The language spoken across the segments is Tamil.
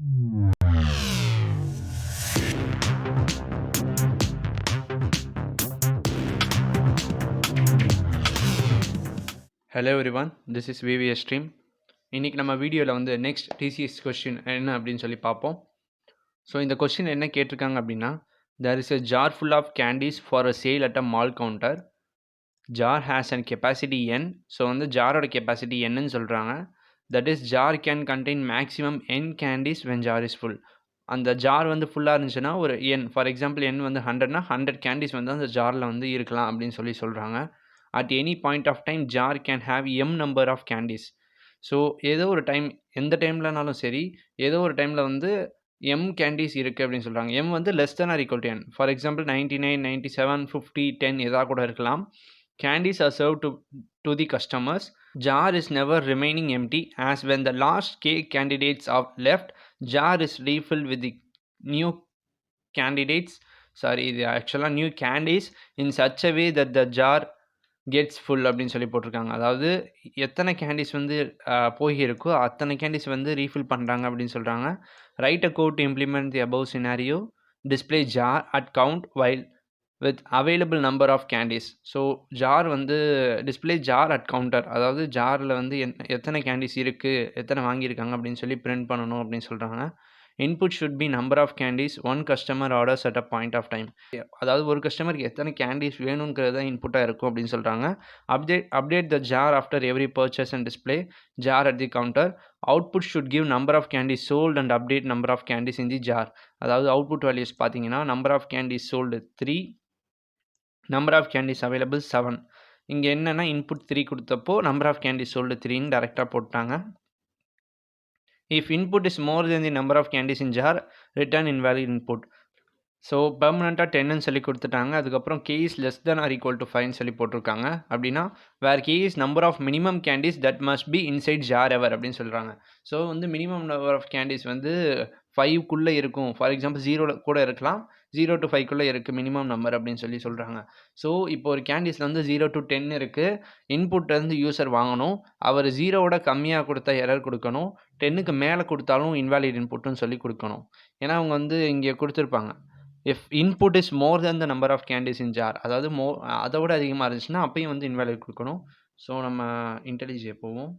Hello everyone this is VVS stream இன்றைக்கி நம்ம வீடியோவில் வந்து நெக்ஸ்ட் டிசிஎஸ் கொஸ்டின் என்ன அப்படின்னு சொல்லி பார்ப்போம். ஸோ இந்த கொஷின் என்ன கேட்டிருக்காங்க அப்படின்னா there is a jar full of candies for a sale at a mall counter jar has and capacity N so வந்து ஜாரோட கெப்பாசிட்டி என்னன்னு சொல்கிறாங்க that is jar can contain maximum N candies when jar is full அந்த ஜார் வந்து ஃபுல்லாக இருந்துச்சுன்னா ஒரு என் ஃபார் எக்ஸாம்பிள் என் வந்து ஹண்ட்ரட்னா ஹண்ட்ரட் கேண்டீஸ் வந்து அந்த ஜாரில் வந்து இருக்கலாம் அப்படின்னு சொல்லி சொல்கிறாங்க at any point of time jar can have M number of candies so ஏதோ ஒரு டைம் எந்த டைம்லனாலும் சரி ஏதோ ஒரு டைமில் வந்து எம் கேண்டீஸ் இருக்குது அப்படின்னு சொல்கிறாங்க எம் வந்து less than or equal to N for example ninety nine ninety seven fifty ten எதாக கூட இருக்கலாம். Candies are serve to to the customers jar is never remaining empty as when the last K candidates of left jar is refill with the new candidates sorry இது ஆக்சுவலாக new candies in such a way that the jar gets full அப்படின்னு சொல்லி போட்டிருக்காங்க. அதாவது எத்தனை கேண்டீஸ் வந்து போயிருக்கோ அத்தனை கேண்டீஸ் வந்து ரீஃபில் பண்ணுறாங்க அப்படின்னு சொல்கிறாங்க write a code implement the above scenario display jar at count while with available number of candies. So jar வந்து டிஸ்பிளே ஜார் அட் கவுண்டர். அதாவது ஜாரில் வந்து எத்தனை கேண்டீஸ் இருக்குது எத்தனை வாங்கியிருக்காங்க அப்படின்னு சொல்லி பிரிண்ட் பண்ணணும் அப்படின்னு சொல்கிறாங்க input should be number of candies one customer orders at a point of time. அதாவது ஒரு கஸ்டமருக்கு எத்தனை கேண்டீஸ் வேணுங்கிறது தான் இன்புட்டாக இருக்கும் அப்படின்னு சொல்கிறாங்க update update the jar after every purchase and display jar at the counter. Output should give number of candies sold and update number of candies in the jar. அதாவது அவுட்புட் வேல்யூஸ் பார்த்தீங்கன்னா number of candies sold three number of candies available seven இங்கே என்னென்னா இன்புட் த்ரீ கொடுத்தப்போ நம்பர் ஆஃப் கேண்டிஸ் சொல்டு த்ரீன்னு டேரெக்டாக போட்டாங்க. If input is more than the number of candies in jar return invalid input so பெர்மனண்ட்டாக டென்னு சொல்லி கொடுத்துட்டாங்க. அதுக்கப்புறம் K is less than or equal to ஃபைவ்னு சொல்லி போட்டிருக்காங்க. அப்படின்னா where K is number of minimum candies that must be inside jar ever அப்படின்னு சொல்கிறாங்க ஸோ வந்து மினிமம் நம்பர் ஆஃப் கேண்டீஸ் வந்து ஃபைவ்க்குள்ளே இருக்கும். ஃபார் எக்ஸாம்பிள் ஜீரோவில் கூட இருக்கலாம். ஜீரோ டு ஃபைவ்க்குள்ளே இருக்குது மினிமம் நம்பர் அப்படின்னு சொல்லி சொல்கிறாங்க ஸோ இப்போ ஒரு கேண்டிஸில் வந்து ஜீரோ டு டென் இருக்குது இன்புட்லேருந்து யூசர் வாங்கணும். அவர் ஜீரோவோட கம்மியாக கொடுத்தா எரர் கொடுக்கணும். டென்னுக்கு மேலே கொடுத்தாலும் இன்வாலிட் இன்புட்டுன்னு சொல்லி கொடுக்கணும். ஏன்னா அவங்க வந்து இங்கே கொடுத்துருப்பாங்க. If input is more than the number of candies in jar அதாவது மோ அதை விட அதிகமாக இருந்துச்சுன்னா அப்பயும் வந்து இன்வாலிட் கொடுக்கணும். ஸோ நம்ம இன்டெலிஜே போவோம்.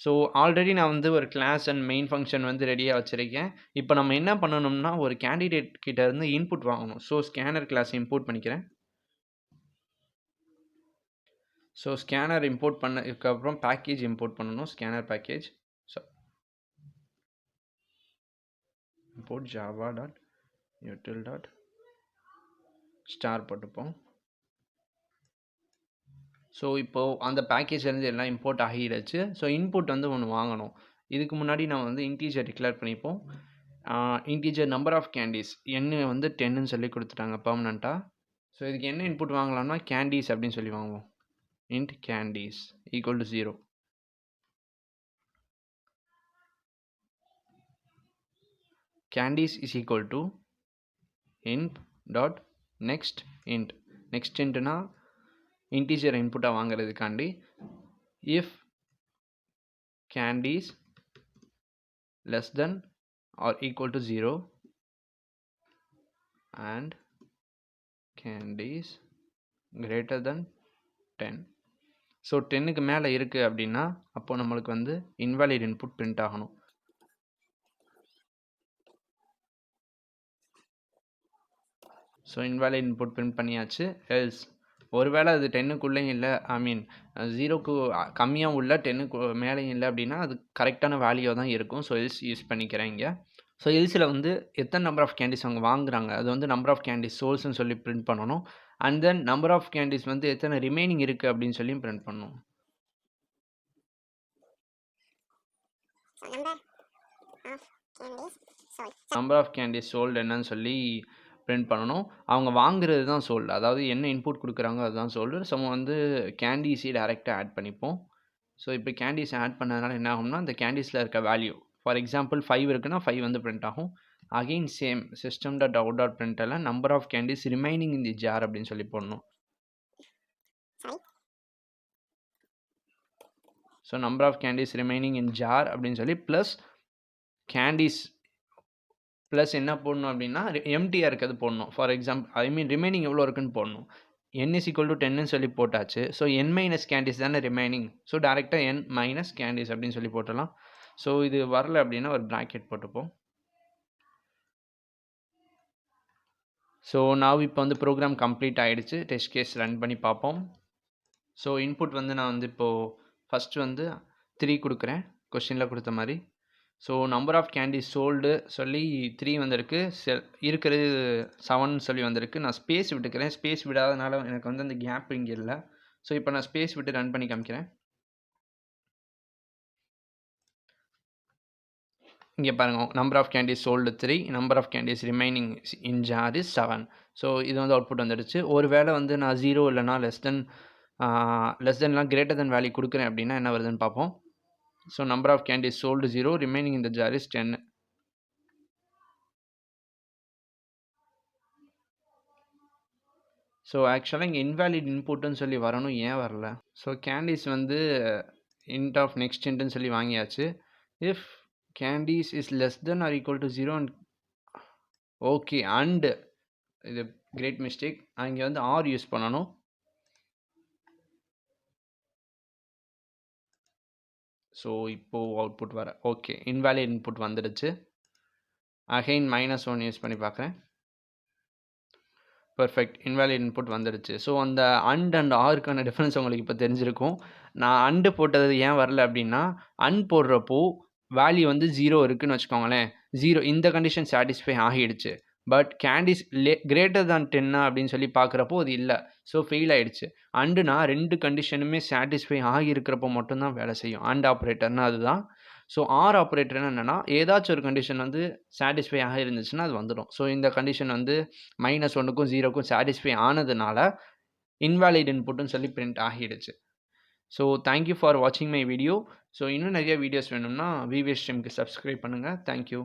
ஸோ ஆல்ரெடி நான் வந்து ஒரு கிளாஸ் அண்ட் மெயின் ஃபங்க்ஷன் வந்து ரெடியாக வச்சுருக்கேன். இப்போ நம்ம என்ன பண்ணணும்னா ஒரு கேண்டிடேட் கிட்ட இருந்து இன்புட் வாங்கணும். ஸோ ஸ்கேனர் கிளாஸ் இம்போர்ட் பண்ணிக்கிறேன். ஸோ ஸ்கேனர் இம்போர்ட் பண்ணதுக்கப்புறம் பேக்கேஜ் இம்போர்ட் பண்ணணும். Scanner package so import Java dot util dot star போட்டுப்போம். ஸோ இப்போது அந்த பேக்கேஜ்லேருந்து எல்லாம் இம்போர்ட் ஆகிடுச்சு. ஸோ இன்புட் வந்து ஒன்று வாங்கணும். இதுக்கு முன்னாடி நான் வந்து இன்டீஜர் டிக்ளேர் பண்ணிப்போம். இன்டீஜர் நம்பர் ஆஃப் கேண்டீஸ் என்ன வந்து டென்னு சொல்லி கொடுத்துட்டாங்க பர்மனண்ட்டாக ஸோ இதுக்கு என்ன இன்புட் வாங்கலாம்னா கேண்டீஸ் அப்படின்னு சொல்லி வாங்குவோம். Int candies equal to zero candies is equal to int dot next int next இன்ட்னா integer இன்புட்டாக வாங்குறதுக்காண்டி if candies less than or equal to zero and candies greater than ten so டென்னுக்கு மேலே இருக்குது அப்படின்னா அப்போது நம்மளுக்கு வந்து இன்வாலிட் இன்புட் பிரிண்ட் ஆகணும். ஸோ இன்வாலிட் இன்புட் பிரிண்ட் பண்ணியாச்சு. எல்ஸ் ஒருவேளை அது டென்னுக்குள்ளேயும் இல்லை ஐ மீன் ஜீரோக்கு கம்மியாக உள்ள டென்னுக்கு மேலேயும் இல்லை அப்படின்னா அது கரெக்டான வேல்யூ தான் இருக்கும். ஸோ எல்ஸ் யூஸ் பண்ணிக்கிறேன் இங்கே. ஸோ எல்ஸில் வந்து எத்தனை நம்பர் ஆஃப் கேண்டீஸ் அவங்க வாங்குறாங்க? அது வந்து நம்பர் ஆஃப் கேண்டீஸ் சோல்ஸ்னு சொல்லி பிரிண்ட் பண்ணணும். And then number of candies வந்து எத்தனை ரிமைனிங் இருக்குது அப்படின்னு சொல்லி பிரிண்ட் பண்ணணும் நம்பர் ஆஃப் கேண்டீஸ் சோல்டு என்னன்னு சொல்லி பிரிண்ட் பண்ணணும். அவங்க வாங்குறது தான் சோல்டு அதாவது என்ன இன்புட் கொடுக்குறாங்க அதுதான் சோல்டு ஸோ வந்து கேண்டீஸே டேரெக்டாக ஆட் பண்ணிப்போம். ஸோ இப்போ கேண்டீஸ் ஆட் பண்ணதுனால என்ன ஆகும்னா அந்த கேண்டீஸில் இருக்க வேல்யூ ஃபார் எக்ஸாம்பிள் ஃபைவ் இருக்குன்னா ஃபைவ் வந்து பிரிண்ட் ஆகும். Again same system dot out dot பிரிண்டில் number of candies remaining in the jar அப்படின்னு சொல்லி போடணும். So number of candies remaining in jar அப்படின்னு சொல்லி ப்ளஸ் கேண்டீஸ் ப்ளஸ் என்ன போடணும் அப்படின்னா எம்டியாக இருக்கிறது போடணும்? For example I mean remaining எவ்வளோ இருக்குன்னு போடணும். என் இஸ் ஈக்குவல் டு டென்னு சொல்லி போட்டாச்சு. ஸோ என் மைனஸ் கேண்டிஸ் தானே ரிமைனிங் ஸோ டேரெக்டாக என் மைனஸ் கேண்டிஸ் அப்படின்னு சொல்லி போட்டலாம் ஸோ இது வரல அப்படின்னா ஒரு ப்ராக்கெட் போட்டுப்போம். ஸோ நான் இப்போ வந்து ப்ரோக்ராம் கம்ப்ளீட் ஆகிடுச்சு டெஸ்ட் கேஸ் ரன் பண்ணி பார்ப்போம். ஸோ இன்புட் வந்து நான் வந்து இப்போது ஃபஸ்ட்டு வந்து த்ரீ கொடுக்குறேன். கொஷினில் கொடுத்த மாதிரி. So number of candies sold சொல்லி த்ரீ வந்திருக்கு. செல் இருக்கிறது செவன் சொல்லி வந்திருக்கு. நான் ஸ்பேஸ் விட்டுக்கிறேன். ஸ்பேஸ் விடாதனால எனக்கு வந்து அந்த கேப் இங்கே இல்லை. ஸோ இப்போ நான் ஸ்பேஸ் விட்டு ரன் பண்ணி காமிக்கிறேன். இங்கே பாருங்கள் number of candies sold three number of candies remaining in jar is seven so இது வந்து அவுட்புட் வந்துடுச்சு. ஒரு வேளை வந்து நான் ஜீரோ இல்லைனா லெஸ் தென் லெஸ் தென்லாம் கிரேட்டர் தென் வேல்யூ கொடுக்குறேன் அப்படின்னா என்ன வருதுன்னு பார்ப்போம். So number of candies sold zero remaining இந்த ஜார் இஸ் டென் ஸோ ஆக்சுவலாக இங்கே இன்வேலிட் இன்புட்டுன்னு சொல்லி வரணும். ஏன் வரல? ஸோ கேண்டீஸ் வந்து இன்ட் ஆஃப் நெக்ஸ்ட் இன்ட்டுன்னு சொல்லி வாங்கியாச்சு. If candies is less than or equal to zero and okay and இது கிரேட் மிஸ்டேக் அங்கே வந்து ஆர் யூஸ் பண்ணணும். ஸோ இப்போது அவுட்புட் வர ஓகே இன்வேலிட் இன்புட் வந்துடுச்சு. அகைன் மைனஸ் ஒன் யூஸ் பண்ணி பார்க்குறேன் பர்ஃபெக்ட் இன்வேலிட் இன்புட் வந்துடுச்சு. ஸோ அந்த அண்ட் அண்ட் ஆருக்கான டிஃப்ரென்ஸ் உங்களுக்கு இப்போ தெரிஞ்சிருக்கும். நான் அண்டு போட்டது ஏன் வரல அப்படின்னா அன் போடுறப்போ வேல்யூ வந்து ஜீரோ இருக்குதுன்னு வச்சுக்கோங்களேன். ஜீரோ இந்த கண்டிஷன் சாட்டிஸ்ஃபை ஆகிடுச்சு. பட் கேண்டிஸ் லே கிரேட்டர் தான் டென்னா அப்படின்னு சொல்லி பார்க்குறப்போ அது இல்லை. ஸோ ஃபெயில் ஆகிடுச்சு அண்டுனா ரெண்டு கண்டிஷனுமே சாட்டிஸ்ஃபை ஆகியிருக்கிறப்போ மட்டும்தான் வேலை செய்யும். அண்ட் ஆப்ரேட்டர்னா அதுதான். ஸோ ஆர் ஆப்ரேட்டர்னு என்னென்னா ஏதாச்சும் ஒரு கண்டிஷன் வந்து சாட்டிஸ்ஃபை ஆக இருந்துச்சுன்னா அது வந்துடும். ஸோ இந்த கண்டிஷன் வந்து மைனஸ் ஒன்றுக்கும் ஜீரோக்கும் சாட்டிஸ்ஃபை ஆனதுனால இன்வாலிட் இன்புட்னு சொல்லி பிரிண்ட் ஆகிடுச்சு. ஸோ தேங்க்யூ ஃபார் வாட்சிங் மை வீடியோ ஸோ இன்னும் நிறைய வீடியோஸ் வேணும்னா விவிஎஸ் ஸ்ட்ரீம்க்கு சப்ஸ்கிரைப் பண்ணுங்கள் தேங்க்யூ